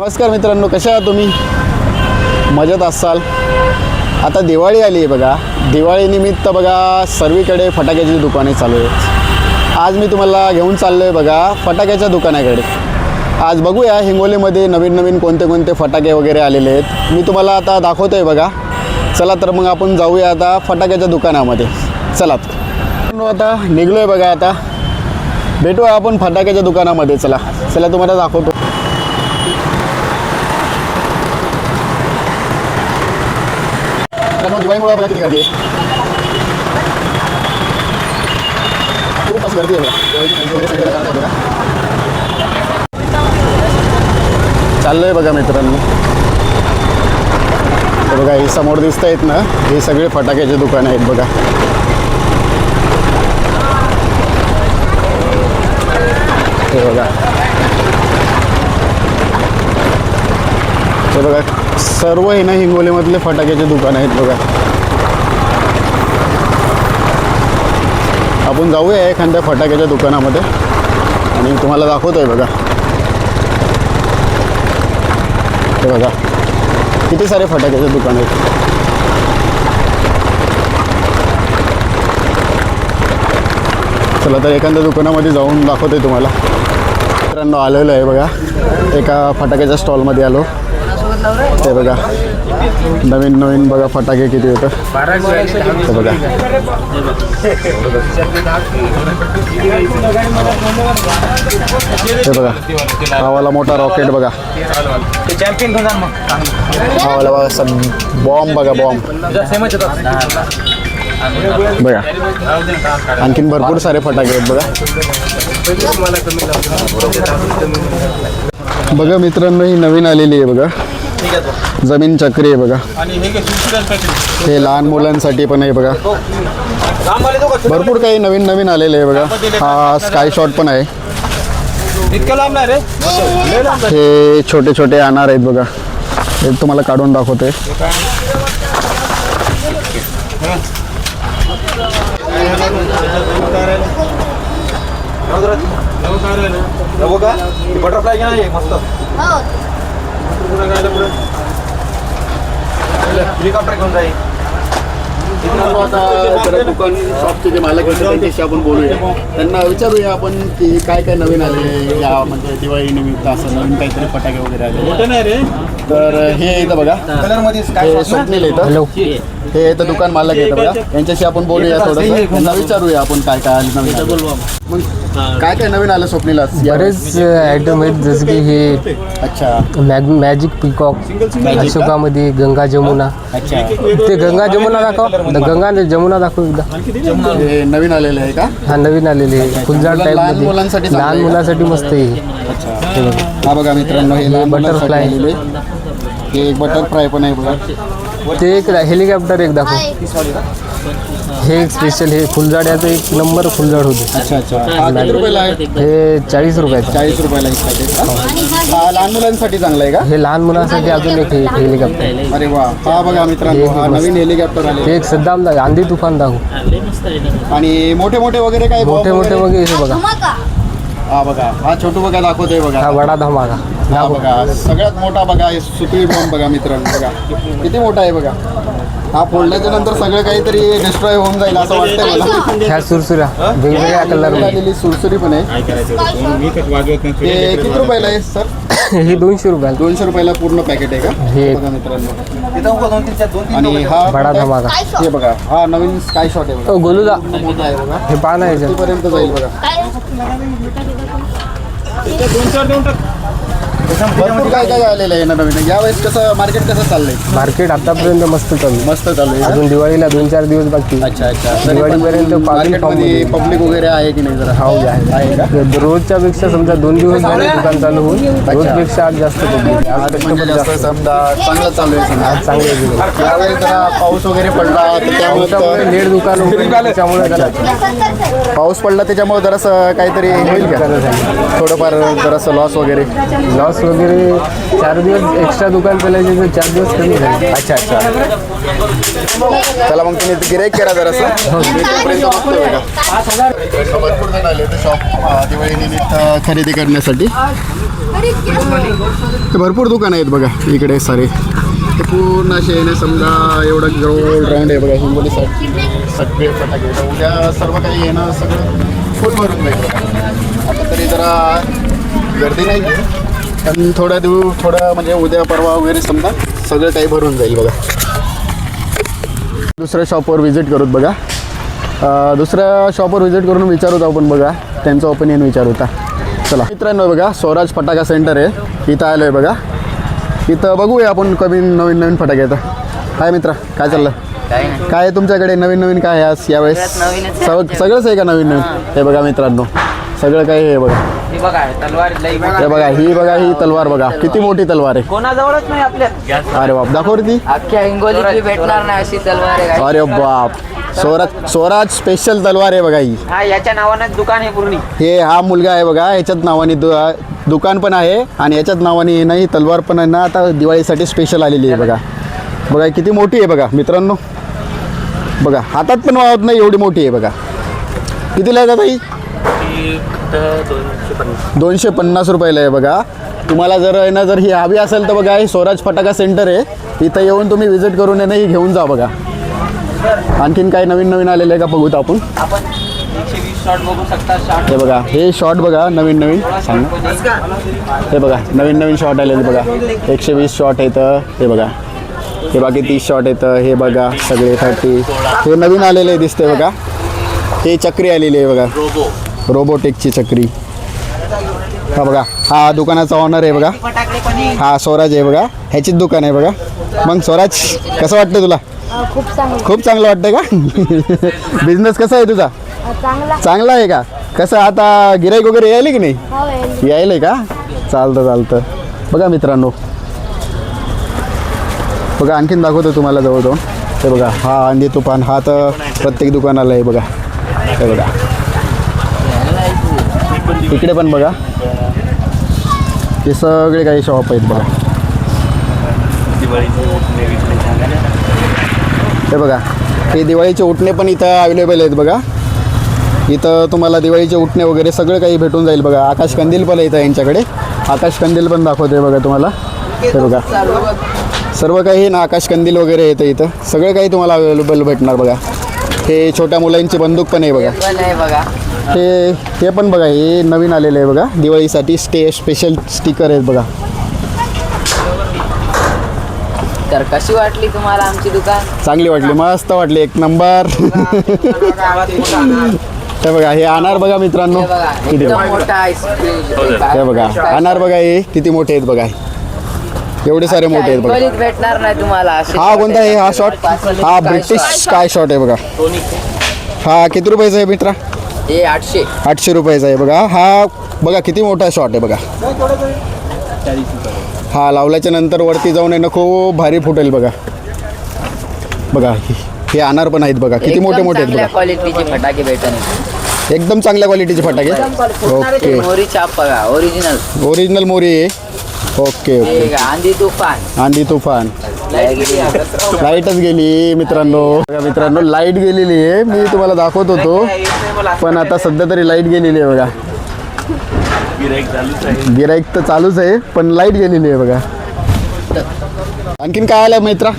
नमस्कार मित्रांनो कशा आहात तुम्ही? मजेत असाल? आता दिवाळी आली आहे बघा. दिवाळीनिमित्त बघा सर्वीकडे फटाक्याची दुकाने चालू आहेत. आज मी तुम्हाला घेऊन चाललो आहे बघा फटाक्याच्या दुकानाकडे. आज बघूया हिंगोलीमध्ये नवीन नवीन कोणते कोणते फटाके वगैरे आलेले आहेत. मी तुम्हाला आता दाखवतो आहे बघा. चला तर मग आपण जाऊया आता फटाक्याच्या दुकानामध्ये. चला तर. आता निघलो आहे बघा आता. भेटूया आपण फटाक्याच्या दुकानामध्ये. चला. चला तुम्हाला दाखवतो. कारण दिवाळीमुळे बघा किती गर्दी आहे खूपच गर्दी आहे चाललंय बघा मित्रांनो. बघा हे समोर दिसत आहेत ना हे सगळे फटाक्याचे दुकान आहेत बघा. हे बघा. हे बघा सर्व आहे ना हिंगोलीमधले फटाक्याचे दुकान आहेत बघा. आपण जाऊया एखाद्या फटाक्याच्या दुकानामध्ये आणि तुम्हाला दाखवतोय बघा. हे बघा किती सारे फटाक्याचे दुकान आहेत. चला तर एखाद्या दुकानामध्ये जाऊन दाखवतोय तुम्हाला. मित्रांनो आलेलो आहे बघा. एका फटाक्याच्या स्टॉलमध्ये आलो. ते बघा. नवीन नवीन बघा फटाके किती होतं. ते बघा. ते बघा. हावाला मोठा रॉकेट बघा. चॅम्पियन बघा सब बॉम्ब बघा बॉम्ब बघा. आणखीन भरपूर सारे फटाके आहेत बघा. बघा मित्रांनो ही नवीन आलेली आहे बघा. जमीन चक्री आहे बघा. आणि हे हे लहान मुलांसाठी पण आहे बघा. दोघं भरपूर काही नवीन नवीन आलेले आहे बघा. हा स्काय शॉट पण आहे. हे छोटे छोटे अनार आहेत बघा. हे तुम्हाला काढून दाखवते. बटरफ्लाय घ्या ना? हे मस्त. हेलिकॉप्टर घेऊन जाईल? दुकान शॉपचे जे मालक होते त्यांच्याशी आपण बोलूया त्यांना विचारूया आपण की काय काय नवीन आले या म्हणजे दिवाळी निमित्त असं नवीन काहीतरी फटाके वगैरे आले नाही रे तर हे इथं बघा. कलरमध्ये काय हे स्वप्नील येतं हॅलो हे इथं दुकान मालक येतं बघा. यांच्याशी आपण बोलूया थोडंसं. त्यांना विचारूया आपण काय काय आलं नवीन. मग काय काय नवीन आलं स्वप्नीला बरेच आयटम आहेत जसं की हे अच्छा. मॅग मॅजिक पिकॉक अशोकामध्ये गंगा जमुना. अच्छा. ते गंगा जमुना दाखव. गंगा जमुना दाखव एकदा. हे नवीन आलेलं आहे का? हा नवीन आलेले आहे. फुलझाड लहान टाईपमध्ये. मुलांसाठी लहान? मुलांसाठी मस्त आहे. हे. हा बघा मित्रांनो हे लहान बटरफ्लाय. हे एक बटरफ्लाय पण आहे बघा. ते एक हेलिकॉप्टर एक दाखव. हे एक स्पेशल हे फुलझाड्याचं एक नंबर फुलझाड होते. अच्छा अच्छा. हा किती रुपयाला आहे? हे चाळीस रुपयाचं. चाळीस रुपयाला एक पॅकेट? हा. लहान मुलांसाठी चांगला आहे का? हे लहान मुलांसाठी अजून एक हे हेलिकॉप्टर. अरे वा. हा बघा मित्रांनो हा नवीन हेलिकॉप्टर आले एक सद्दाम दाखव आंधी तुफान दाखव. आणि मोठे मोठे वगैरे काय मोठे मोठे वगैरे? हे बघा. हा बघा हा छोटू बघा दाखवतोय बघा. हा बडा धमाका. हा बघा सगळ्यात मोठा बघा सुतळी बॉम्ब बघा मित्रांनो बघा. किती मोठा आहे बघा. हा फोडल्याच्या नंतर सगळं काहीतरी डिस्ट्रॉय होऊन जाईल असं वाटतंय मला. ह्या सुरसुऱ्या वेगवेगळ्या कलर आलेली सुरसुरी पण आहे. ते किती रुपयाला आहे सर? हे दोनशे रुपयाला. दोनशे रुपयाला पूर्ण पॅकेट आहे का? हे बघा मित्रांनो. तिथं उगा दोन तीन चार दोन तीन आणि हा बडा? धमाका. हे बघा हा नवीन स्काय शॉट आहे पूर्ण मोठा आहे बघा. हे पान आहे याच्यात. कितीपर्यंत जाईल बघा. दोन चार देऊन टाक. भरपूर काय काय आलेलं आहे ना नवीन? यावेळेस कसं मार्केट कसं चाललंय? मार्केट आतापर्यंत मस्त चालू आहे. मस्त चालू आहे अजून दिवाळीला दोन चार दिवस बाकी. अच्छा अच्छा. तरी पण दिवाळीपर्यंत मार्केटमध्ये पब्लिक वगैरे आहे की नाही जरा? हाव आहे. आहे का? रोजच्या पेक्षा समजा दोन दिवस झाले दुकान चालू होऊन रोजपेक्षा आज जास्त public आहे. आज आज customer म्हणजे जास्त समजा चांगलं चालू आहे समजा. आज चांगले दिवस यावेळेस जरा पाऊस वगैरे पडला तर त्यामुळे त्यामुळे लेट दुकान उघडलं, त्याच्यामुळे जरा पाऊस पडला त्याच्यामुळे जरासं काहीतरी होईल का? थोडंफार जरासं लॉस वगैरे. लॉस वगैरे चार दिवस एक्स्ट्रा दुकान चालायचे तर चार दिवस कमी झाले. अच्छा अच्छा. चला मग तुम्ही गिराईक करा शॉप दिवाळी निमित्त खरेदी करण्यासाठी. ते भरपूर दुकान आहेत बघा इकडे सारे. पूर्ण असे येणे समजा एवढं गोल राऊंड आहे बघा हिंगोली सगळे फटाके उद्या सर्व काही येणं सगळं फुल भरून जाईल. आता तरी जरा गर्दी नाही पण थोड्या दिवस थोडं म्हणजे उद्या परवा वगैरे समजा सगळं काही भरून जाईल बघा. दुसऱ्या शॉपवर व्हिजिट करूत बघा. दुसऱ्या शॉपवर व्हिजिट करून विचारूत आपण बघा. त्यांचं ओपिनियन विचारूता चला. मित्रांनो बघा स्वराज फटाका सेंटर आहे. इथं आलो आहे बघा. इथं बघूया आपण कमी नवीन नवीन फटाके येतं काय मित्रा काय चाललं? काय तुमच्याकडे? नवीन नवीन काय आहे आज यावेळेस? सगळंच आहे का नवीन नवीन? हे बघा मित्रांनो. सगळं काही बघा. हे बघा तलवार लई हे बघा ही बघा ही तलवार बघा. किती मोठी तलवार आहे? कोणाजवळच नाही आपल्या. अरे बाप दाखव रे ती. अख्ख्या हिंगोलीत भेटणार नाही अशी तलवार आहे अरे बाप. स्वराज स्वराज स्पेशल तलवार आहे बघा ही. हा याच्या नावानं दुकान आहे पूर्ण. हे हा मुलगा आहे बघा याच्यात नावाने दु दुकान पण आहे आणि याच्यात नावाने ही तलवार पण आहे ना आता दिवाळीसाठी स्पेशल आलेली आहे बघा. बघा किती मोठी आहे बघा मित्रांनो. बघा हातात पण वाहत नाही एवढी मोठी आहे बघा. कितीला आहे दादा ही? दोनशे पन्नास रुपयाला आहे बघा. तुम्हाला जर आहे ना जर ही हवी असेल तर बघा हे स्वराज फटाका सेंटर आहे. इथं येऊन तुम्ही व्हिजिट करून आहे ना ही घेऊन जा बघा. आणखीन काय नवीन नवीन आलेलं आहे का बघूत आपण? आपण एकशे वीस शॉट बघू शकता हे बघा हे शॉर्ट बघा नवीन नवीन. सांगा. हे बघा नवीन नवीन शॉट आलेले बघा. एकशे वीस शॉट येतं हे बघा. हे बाकी तीस शॉट येतं हे बघा सगळे थर्टी हे नवीन आलेले दिसते बघा. हे चक्री आलेली आहे बघा. रोबोटिकची चक्री. हा बघा हा दुकानाचा ऑनर आहे बघा. हा स्वराज आहे बघा ह्याचीच दुकान आहे बघा. मग स्वराज कसं वाटतं तुला? खूप चांगलं. वाटतं का? बिझनेस कसा आहे तुझा? चांगला. आहे का? कसं आता गिराईक वगैरे यायले की नाही? हो आहे. यायलंय का? चालतं चालतं. बघा मित्रांनो. बघा आणखीन दाखवतो तुम्हाला जवळ जाऊन हे बघा हा अंडी तुफान हा तर प्रत्येक दुकानाला आहे बघा. हे बघा. इकडे पण बघा. हे सगळे काही शॉप आहेत बघा. हे बघा हे दिवाळीचे उठणे पण इथं अवेलेबल आहेत बघा. इथं तुम्हाला दिवाळीचे उठणे वगैरे सगळं काही भेटून जाईल बघा. आकाश कंदील पण येतं यांच्याकडे. आकाश कंदील पण दाखवते बघा तुम्हाला. हे बघा. सर्व काही ना आकाश कंदील वगैरे येतं इथं. सगळं काही तुम्हाला अवेलेबल भेटणार बघा. हे छोट्या मुलांची बंदूक पण आहे बघा. पण आहे बघा. हे हे पण बघा हे नवीन आलेलं आहे बघा. दिवाळीसाठी स्टे स्पेशल स्टिकर आहेत बघा. तर कशी वाटली तुम्हाला आमची दुकान? चांगली वाटली मस्त वाटली. एक नंबर. हे बघा हे अनार बघा मित्रांनो. हे बघा किती एकदम मोठा. आईस्क्रीम हे बघा अनार बघा हे किती मोठे आहेत बघा. एवढे सारे मोठे आहेत बघा. भेटणार नाही तुम्हाला हा कोणता आहे? हा शॉट हा ब्रिटिश काय शॉट आहे बघा. हा किती रुपयाचा आहे मित्रा? हे आठशे. आठशे रुपयाचा आहे बघा. हा बघा किती मोठा शॉट आहे बघा. हा लावल्याच्या नंतर वरती जाऊन ना खूप भारी फुटेल बघा. बघा हे- अनार पण आहेत बघा. किती मोठे मोठे आहेत बघा. क्वालिटीचे फटाके भेटत एकदम चांगल्या क्वालिटीचे फटाके. ओके मोरी चाप बघा ओरिजिनल ओरिजिनल मोरी आहे. Okay okay. आंधी तुफान. आंधी तुफान. लाईटच गेली मित्रांनो. बघा मित्रांनो लाइट गेलेली आहे. मी तुम्हाला दाखवत होतो. पण आता सध्या तरी लाइट गेलेली आहे बघा. गिराईक तर चालूच आहे. पण लाइट गेलेली आहे बघा. आणखीन काय आलं मित्रा?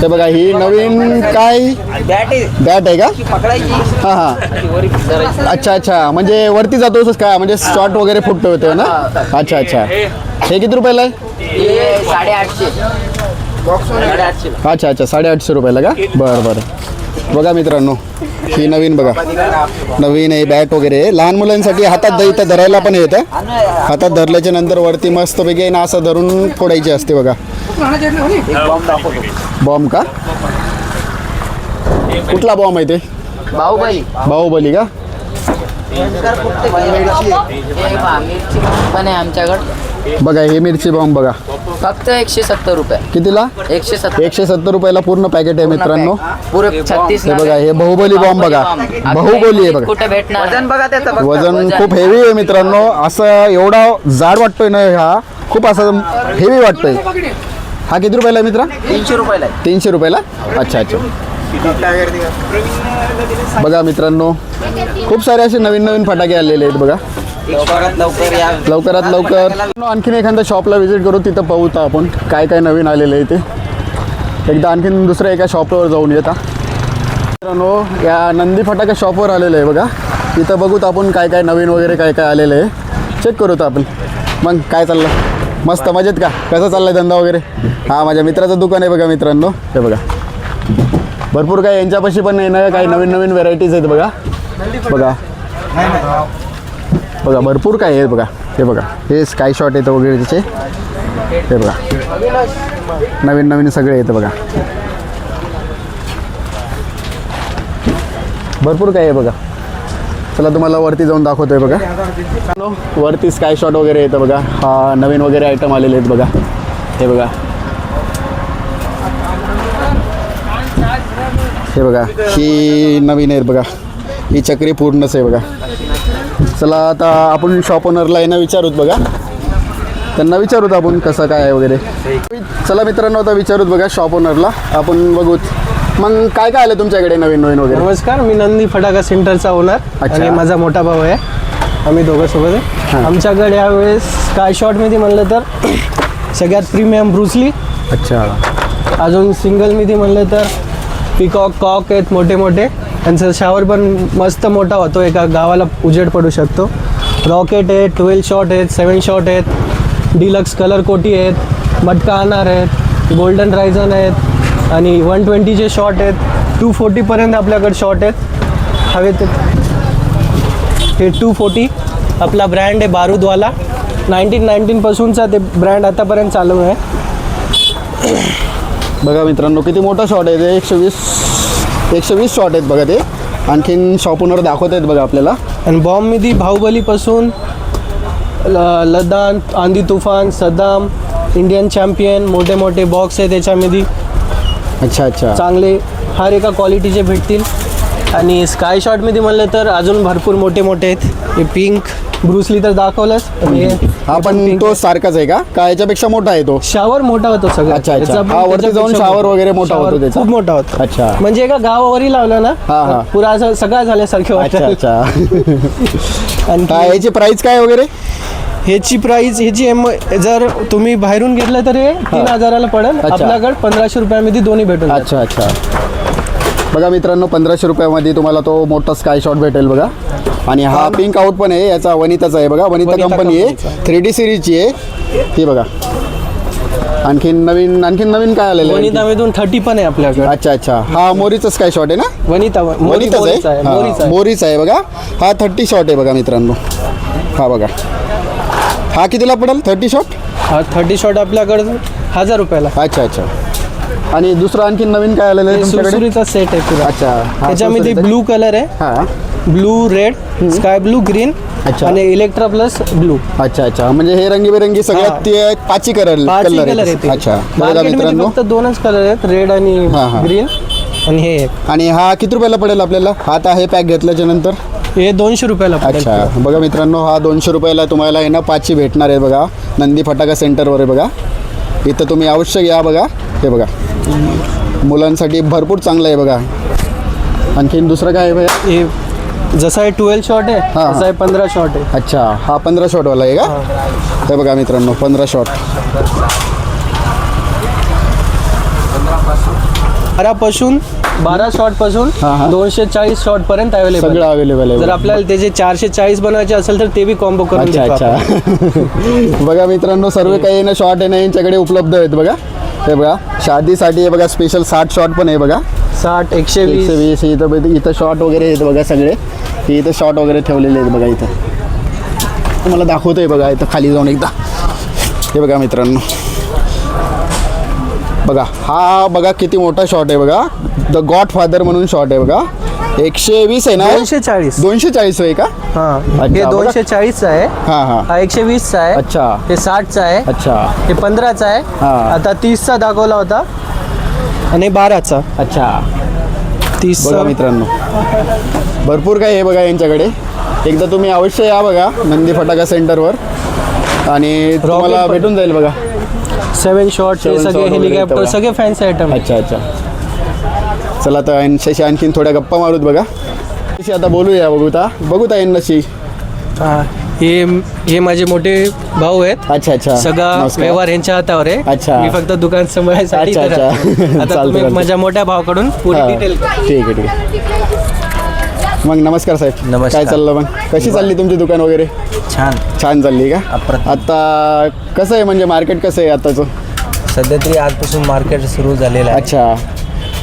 ते बघा ही नवीन काय? बॅट आहे. बॅट आहे का? हां हां. अच्छा अच्छा. म्हणजे वरती जातोच काय म्हणजे शॉट वगैरे फुटतो होते ना? अच्छा अच्छा. हे किती रुपयाला आहे? हे साडेआठशे. अच्छा अच्छा. साडेआठशे रुपयाला का? बरं बरं. बघा मित्रांनो ही नवीन बघा. नवीन आहे बॅट वगैरे. लहान मुलांसाठी हातात द- इथं धरायला पण येतं. हातात धरल्याच्या नंतर वरती मस्तपैकी ना असं धरून फोडायची असते बघा. बॉम्ब का? कुठला बॉम्ब आहे ते? बाहुबली. बाहुबली का? पण आहे आमच्याकडे. बघा हे मिरची बॉम्ब बघा. फक्त एकशे सत्तर रुपये. कितीला? एकशे सत्तर. एकशे सत्तर रुपयाला पूर्ण पॅकेट आहे मित्रांनो. पुरे छत्तीस हे बघा हे बाहुबली बॉम्ब बघा. बाहुबली आहे बघा. कुठे भेटणार? वजन बघा त्याचं वजन खूप हेवी आहे मित्रांनो. असं एवढा जाड वाटतोय ना हा. खूप असं हेवी वाटतोय. हा किती रुपयाला आहे मित्रा? तीनशे रुपयाला आहे. तीनशे रुपयाला? अच्छा अच्छा. बघा मित्रांनो खूप सारे असे नवीन नवीन फटाके आलेले आहेत बघा. लवकरात लवकर या. लवकरात लवकर. आणखीन एखाद्या शॉपला व्हिजिट करू तिथं पाहू आपण काय काय नवीन आलेलं आहे ते. एकदा आणखीन दुसऱ्या एका शॉपवर जाऊन येता. मित्रांनो या नंदी फटाका शॉपवर आलेलं आहे बघा. तिथं बघूत आपण काय काय नवीन वगैरे काय काय आलेलं आहे. चेक करूत आपण. मग काय चाललं? मस्त मजेत का? कसं चाललंय धंदा वगैरे? हा माझ्या मित्राचं दुकान आहे बघा मित्रांनो. हे बघा. भरपूर काय यांच्यापाशी पण नाही ना काही नवीन नवीन व्हेरायटीज आहेत बघा. बघा. बघा भरपूर काय आहे बघा. हे बघा. हे स्काय शॉट येतं वगैरे त्याचे हे बघा. नवीन नवीन सगळे येतं बघा. भरपूर काय आहे बघा. चला तुम्हाला वरती जाऊन दाखवतोय बघा. हॅलो, वरती स्काय शॉट वगैरे येतं बघा. हा नवीन वगैरे आयटम आलेले आहेत बघा. हे बघा. हे बघा ही नवीन आहेत बघा. ही चक्री पूर्णच आहे बघा. चला आता आपण शॉप ओनरला आहे ना विचारूत बघा. त्यांना विचारूत आपण कसं काय आहे वगैरे. चला मित्रांनो आता विचारूत बघा शॉप ओनरला आपण बघूत. मग काय काय आलं तुमच्याकडे नवीन नवीन वगैरे? नमस्कार मी नंदी फटाका सेंटरचा ओनर अच्छा. आणि माझा मोठा भाऊ आहे. आम्ही दोघं सोबत आहे. आमच्याकडे यावेळेस स्काय शॉटमध्ये म्हणलं तर सगळ्यात प्रीमियम ब्रुसली अच्छा. अजून सिंगलमध्ये म्हणलं तर पिकॉक कॉक आहेत मोठे मोठे. त्यांचा शावर पण मस्त मोठा होतो. एका गावाला उजेड पडू शकतो. रॉकेट आहेत ट्वेल्व शॉट आहेत सेवन शॉट आहेत. डिलक्स कलर कोटी आहेत. मटका अनार आहेत. गोल्डन रायझन आहेत. आणि वन ट्वेंटीचे शॉट आहेत टू फोर्टीपर्यंत आपल्याकडे शॉट आहेत. हवे ते हे टू फोर्टी आपला ब्रँड आहे बारूदवाला. नाईन्टीन नाईन्टीनपासूनचा ते ब्रँड आतापर्यंत चालू आहे. बघा मित्रांनो किती मोठा शॉट आहे ते? एकशे वीस एकशे वीस शॉट आहेत बघा ते. आणखीन शॉप ओनर दाखवत आहेत बघा आपल्याला. आणि बॉम्बमध्ये बाहुबलीपासून लदान आंधी तुफान सद्दाम इंडियन चॅम्पियन मोठे मोठे बॉक्स आहे त्याच्यामध्ये अच्छा अच्छा. चांगले हर एका क्वालिटीचे भेटतील. आणि स्काय शॉटमध्ये म्हणलं तर अजून भरपूर मोठे मोठे आहेत. हे पिंक ब्रुसली तर दाखवलंच. हे- हा पण तो सारखाच आहे का? का याच्यापेक्षा मोठा आहे तो? शावर मोठा होतो सगळं अच्छा, अच्छा. पण हा, वरती जाऊन शावर. वगैरे मोठा होतो. त्याचा. खूप मोठा होतो. अच्छा. म्हणजे एका गावावरही लावलं ना? हा, हा. पुरा असं सगळं झाल्यासारखे अच्छा वाटतं. अच्छा. आणि याची प्राइस काय वगैरे? ह्याची प्राइस ह्याची एम जर तुम्ही बाहेरून घेतलं तर हे तीन हजाराला पडेल. अच्छा. आपल्याकडे पंधराशे रुपयामध्ये दोन्ही भेटून. अच्छा अच्छा. बघा मित्रांनो पंधराशे रुपयामध्ये तुम्हाला तो मोठा स्काय शॉट भेटेल बघा. आणि हा पिंक आउट पण आहे याचा वनिताचा आहे बघा. वनिता वनिता कंपनी आहे. कंपनीचा. थ्री डी सिरीजची आहे. ही बघा. आणखीन नवीन आणखीन नवीन काय आलेलं आहे? वनितामधून थर्टी पण आहे आपल्याकडे. अच्छा अच्छा. हा मोरीचा स्काय शॉट आहे ना? वनिता मोरी- मोरीचा आहे मोरीचा आहे. मोरीचा आहे बघा. हा थर्टी शॉट आहे बघा मित्रांनो. हा बघा. हा कितीला पडेल? थर्टी शॉट हा थर्टी शॉट आपल्याकडे हजार रुपयाला. अच्छा अच्छा. आणि दुसरं आणखीन नवीन काय आलेलं आहे तुमच्याकडे? सुरसुरीचा सेट आहे पुरा. अच्छा हा, त्याच्यामध्ये सुरसुरीचा- ब्लू कलर आहे. हा. Blue red sky blue green अच्छा. आणि इलेक्ट्रा प्लस ब्लू अच्छा अच्छा. म्हणजे हे रंगीबेरंगी सगळ्यात. ते पाची कलर पाच कलर कलर आहे येते अच्छा. बघा मित्रांनो. फक्त दोनच कलर आहेत रेड आणि हा, हा. ग्रीन आणि हे एक. आणि हा किती रुपयाला पडेल आपल्याला? हा आता हे पॅक घेतल्याच्या नंतर. हे दोनशे रुपयाला अच्छा. बघा मित्रांनो हा दोनशे रुपयाला तुम्हाला आहे ना पाचशे भेटणार आहे बघा. नंदी फटाका सेंटरवर आहे बघा. इथं तुम्ही अवश्य या बघा. हे बघा. मुलांसाठी भरपूर चांगलं आहे बघा. आणखीन दुसरं काय आहे भैया? हे जसा आहे ट्वेल्व शॉट आहे हा, हा. आहे पंधरा शॉट आहे. अच्छा. हा पंधरा शॉटवाला आहे का? हे. बघा मित्रांनो पंधरा शॉट बारापासून बारा शॉटपासून हा, हा. दोनशे चाळीस शॉट पर्यंत अवेलेबल सगळं अवेलेबल आहे. जर. आपल्याला त्याचे चारशे चाळीस बनवायचे असेल तर ते बी कॉम्बो करून अच्छा देतो अच्छा. आपण. बघा मित्रांनो सर्व काही ना शॉर्ट आहे ना यांच्याकडे उपलब्ध आहेत बघा. हे बघा शादीसाठी आहे बघा स्पेशल साठ शॉट पण आहे बघा. साठ एकशे एकशे वीस वीस इथं बघ- इथं शॉर्ट वगैरे आहेत बघा सगळे. हे इथं शॉर्ट वगैरे ठेवलेले आहेत बघा इथं. तुम्हाला दाखवतोय बघा इथं खाली जाऊन एकदा. हे बघा मित्रांनो. बघा हा बघा किती मोठा शॉट आहे बघा. द गॉड फादर म्हणून शॉट आहे बघा. एकशे वीस आहे ना? दोनशे चाळीस दोनशे चाळीस आहे का? हा हे. दोनशे चाळीसचा आहे. हां हां. हा एकशे वीसचा आहे. अच्छा. हे साठचा आहे. अच्छा. हे पंधराचा आहे. हा. आता तीसचा दाखवला होता. आणि बाराचा. अच्छा. तीस बघा मित्रांनो. भरपूर काही आहे बघा यांच्याकडे. एकदा तुम्ही अवश्य या बघा नंदी फटाका सेंटरवर आणि तुम्हाला. भेटून जाईल बघा. सेवन शॉट Seven हे सगळे shot वगैरे हेलिकॉप्टर. सगळे फॅन्सी आयटम अच्छा अच्छा चला तर यांच्याशी आणखीन थोड्या गप्पा मारूत बघा तशी आता बोलूया बघूता बघूता यांनाशी हे हे माझे मोठे भाऊ आहेत अच्छा अच्छा सगळा नमस्कार. व्यवहार यांच्या हातावर आहे अच्छा. मी फक्त दुकान सांभाळायसाठी अच्छा, इथं अच्छा. राहतो. आता चालतं, तुम्ही चालतं. माझ्या मोठ्या भावाकडून पुरी हा. डिटेल ठीक आहे ठीक आहे मग नमस्कार साहेब. नमस्कार. काय चाललं मग? कशी चालली तुमची दुकान वगैरे? छान. छान चालली का? अप्रतिम. आता कसं आहे म्हणजे मार्केट कसं आहे आताचं? सध्या तरी आजपासून मार्केट सुरू झालेलं आहे. अच्छा.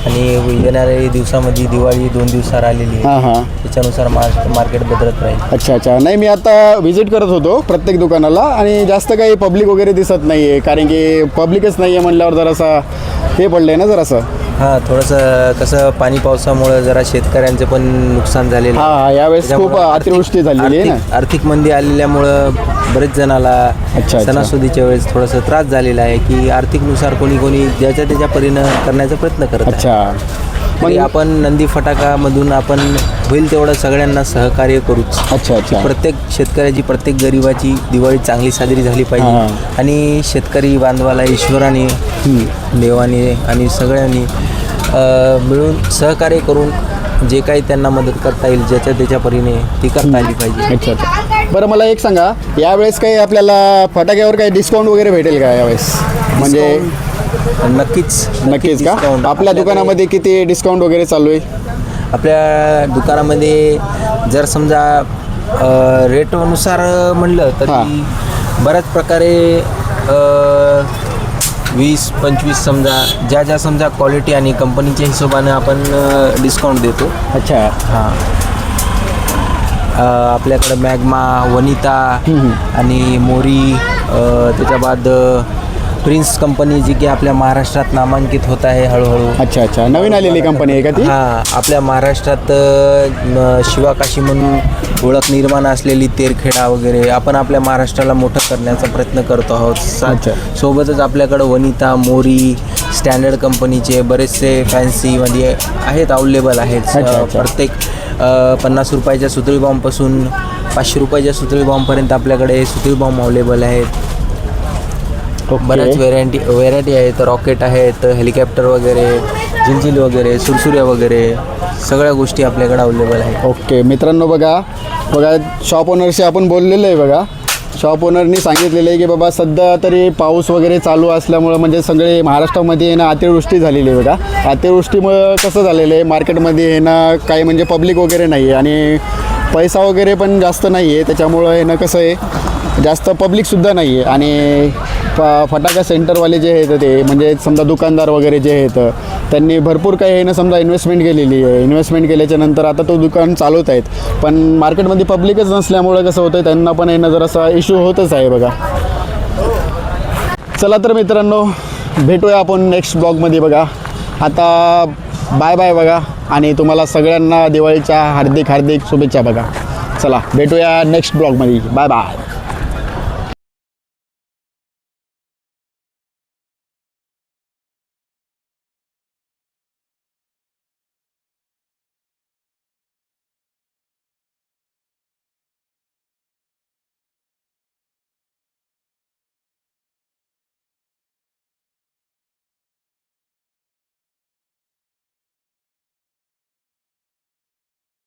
आणि येणाऱ्या दिवसामध्ये दिवाळी दोन दिवसावर आलेली आहे. हां हां. त्याच्यानुसार मार्क मार्केट बदलत राहील. अच्छा अच्छा. नाही मी आता व्हिजिट करत होतो प्रत्येक दुकानाला आणि जास्त काही पब्लिक वगैरे दिसत नाही आहे कारण की पब्लिकच नाही आहे म्हणल्यावर जरासा हे पडलं आहे ना जरासं. हां थोडंसं कसं पाणी पावसामुळं जरा शेतकऱ्यांचं पण नुकसान झालेलं आहे. हां यावेळेस खूप त्याच्यामुळं आर्थिक- अतिवृष्टी झालेली आहे ना? आर्थिक आर्थिक मंदी आलेल्यामुळं बरेच जणाला अच्छा. सणासुदीच्या वेळेस थोडंसं त्रास झालेला आहे की आर्थिकनुसार कोणी कोणी ज्याच्या त्याच्या परीनं करण्याचा प्रयत्न करत आहे. अच्छा. तरी आपण नंदी फटाकामधून आपण होईल तेवढं सगळ्यांना सहकार्य करूच. अच्छा अच्छा. प्रत्येक शेतकऱ्याची प्रत्येक गरिबाची दिवाळी चांगली साजरी झाली हां. पाहिजे आणि शेतकरी बांधवाला ईश्वराने देवाने आणि सगळ्यांनी मिळून सहकार्य करून जे काही त्यांना मदत करता येईल ज्याच्या त्याच्या परीने ती करता आली पाहिजे. अच्छा अच्छा. बरं मला एक सांगा यावेळेस काही आपल्याला फटाक्यावर काही डिस्काउंट वगैरे भेटेल का यावेळेस? म्हणजे नक्कीच नक्कीच का? discount. आपल्या दुकानामध्ये किती डिस्काउंट वगैरे चालू आहे? आपल्या दुकानामध्ये जर समजा अ, रेटनुसार म्हणलं तर हां. बऱ्याच प्रकारे अ, वीस पंचवीस समजा ज्या ज्या समजा क्वालिटी आणि कंपनीच्या हिशोबाने आपण डिस्काउंट देतो. अच्छा. हां. आपल्याकडं मॅगमा वनिता आणि मोरी त्याच्या बाद प्रिन्स कंपनी जी की आपल्या महाराष्ट्रात नामांकित होत आहे हळूहळू अच्छा अच्छा नवीन आलेली कंपनी आहे का ती हा आपल्या महाराष्ट्रात अ, शिवाकाशी म्हणून ओळख निर्माण असलेली तेरखेडा वगैरे आपण आपल्या महाराष्ट्राला मोठं करण्याचा प्रयत्न करतो आहोत सा- अच्छा. सोबतच आपल्याकडं वनिता मोरी स्टँडर्ड कंपनीचे बरेचसे फॅन्सीमध्ये आहेत अवेलेबल आहेत अच्छा, अ, अच्छा. प्रत्येक अ, पन्नास रुपयाच्या सुतळी बॉम्बपासून पाचशे रुपयाच्या सुतळी बॉम्बपर्यंत आपल्याकडे सुतळी बॉम्ब अवेलेबल आहेत. बऱ्याच व्हेरायटी व्हेरायटी आहेत. रॉकेट आहेत हेलिकॉप्टर वगैरे जिंजिल वगैरे सुरसुऱ्या वगैरे सगळ्या गोष्टी आपल्याकडे अवेलेबल आहेत. ओके मित्रांनो बघा बघा शॉप ओनरशी आपण बोललेलं आहे बघा. शॉप ओनरनी सांगितलेलं आहे की बाबा सध्या तरी पाऊस वगैरे चालू असल्यामुळं म्हणजे सगळे महाराष्ट्रामध्ये ना अतिवृष्टी झालेली आहे बघा. अतिवृष्टीमुळं कसं झालेलं आहे? मार्केटमध्ये आहे ना काही म्हणजे पब्लिक वगैरे नाही आहे आणि पैसा वगैरे पण जास्त नाही आहे त्याच्यामुळं आहे ना कसं आहे? जास्त पब्लिकसुद्धा नाही आहे आणि फ फटाका सेंटरवाले जे आहेत ते म्हणजे समजा दुकानदार वगैरे जे आहेत त्यांनी भरपूर काही आहे ना समजा इन्व्हेस्टमेंट केलेली आहे. इन्व्हेस्टमेंट केल्याच्यानंतर आता तो दुकान चालवत आहेत. पण मार्केटमध्ये पब्लिकच नसल्यामुळं कसं होतं त्यांना पण हे ना जरासा इश्यू होतच आहे बघा. चला तर मित्रांनो भेटूया आपण नेक्स्ट ब्लॉगमध्ये बघा. आता बाय बाय बघा. आणि तुम्हाला सगळ्यांना दिवाळीच्या हार्दिक हार्दिक शुभेच्छा बघा. चला भेटूया नेक्स्ट ब्लॉगमध्ये बाय बाय